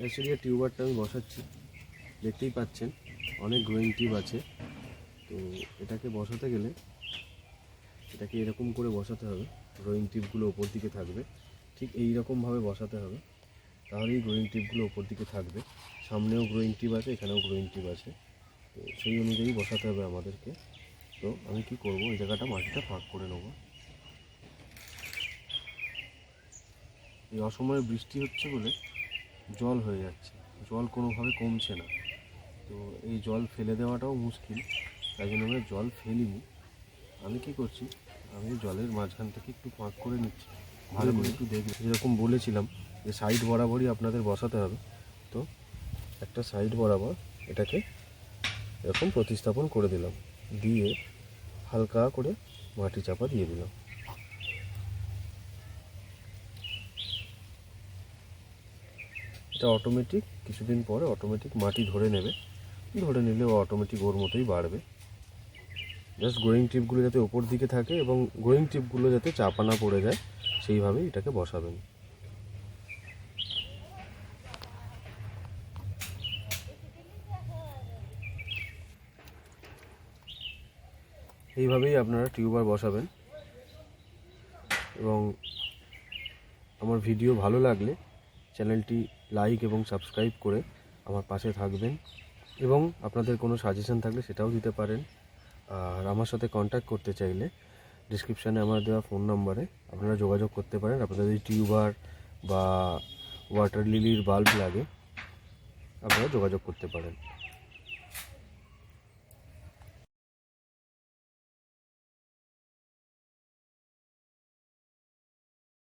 Actually টিউবারটা আমি বসাচ্ছি। দেখতেই পাচ্ছেন, অনেক গ্রোয়িং টিউব আছে। তো এটাকে বসাতে গেলে এটাকে এরকম করে বসাতে হবে। গ্রোয়িং টিপগুলো ওপর দিকে থাকবে। ঠিক এই রকমভাবে বসাতে হবে। তাহলেই গ্রোয়িং টিপগুলো ওপর দিকে থাকবে। সামনেও গ্রোয়িং টিপ আছে, এখানেও গ্রোয়িং টিপ আছে। তো সেই অনুযায়ী বসাতে হবে আমাদেরকে। তো আমি কি করব? এই জায়গাটা মাটিটা ফাঁক করে নেব। এই অসময়ে বৃষ্টি হচ্ছে বলে জল হয়ে যাচ্ছে। জল কোনোভাবে কমছে না। তো এই জল ফেলে দেওয়াটাও মুশকিল। তাই জন্য আমরা জল ফেলিনি। আমি কি করছি? আমি জলের মাঝখান থেকে একটু পাঁক করে নিচ্ছি। ভালো করে একটু দেখবে। যেরকম বলেছিলাম যে সাইড বরাবরই আপনাদের বসাতে হবে। তো একটা সাইড বরাবর এটাকে এরকম প্রতিস্থাপন করে দিলাম। দিয়ে হালকা করে মাটি চাপা দিয়ে দিলাম। এটা অটোমেটিক কিছুদিন পরে অটোমেটিক মাটি ধরে নেবে। ধরে নিলে ও অটোমেটিক ওর মতোই বাড়বে। জাস্ট গ্রোয়িং টিপগুলো যাতে ওপর দিকে থাকে এবং গ্রোয়িং টিপগুলো যাতে চাপা না পড়ে যায়, সেইভাবেই এটাকে বসাবেন। এইভাবেই আপনারা টিউবার বসাবেন। এবং আমার ভিডিও ভালো লাগলে চ্যানেলটি লাইক এবং সাবস্ক্রাইব করে আমার পাশে থাকবেন এবং আপনাদের কোনো সাজেশন থাকলে সেটাও দিতে পারেন। আর আমার সাথে কন্ট্যাক্ট করতে চাইলে ডিসক্রিপশানে আমার দেওয়া ফোন নাম্বারে আপনারা যোগাযোগ করতে পারেন। আপনাদের টিউবার বা ওয়াটার লিলির বাল্ব লাগে, আপনারা যোগাযোগ করতে পারেন।